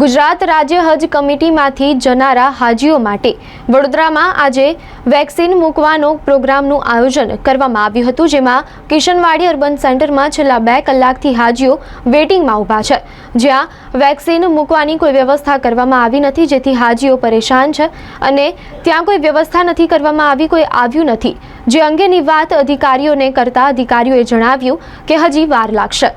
ગુજરાત રાજ્ય હજ કમિટીમાંથી જનારા હાજીઓ માટે વડોદરામાં આજે વેક્સિન મૂકવાનો પ્રોગ્રામનું આયોજન કરવામાં આવ્યું હતું, જેમાં કિશનવાડી અર્બન સેન્ટરમાં છેલ્લા બે કલાકથી હાજીઓ વેટિંગમાં ઊભા છે. જ્યાં વેક્સિન મૂકવાની કોઈ વ્યવસ્થા કરવામાં આવી નથી, જેથી હાજીઓ પરેશાન છે અને ત્યાં કોઈ વ્યવસ્થા નથી કરવામાં આવી, કોઈ આવ્યું નથી. જે અંગેની વાત અધિકારીઓને કરતા અધિકારીઓએ જણાવ્યું કે હજી વાર લાગશે.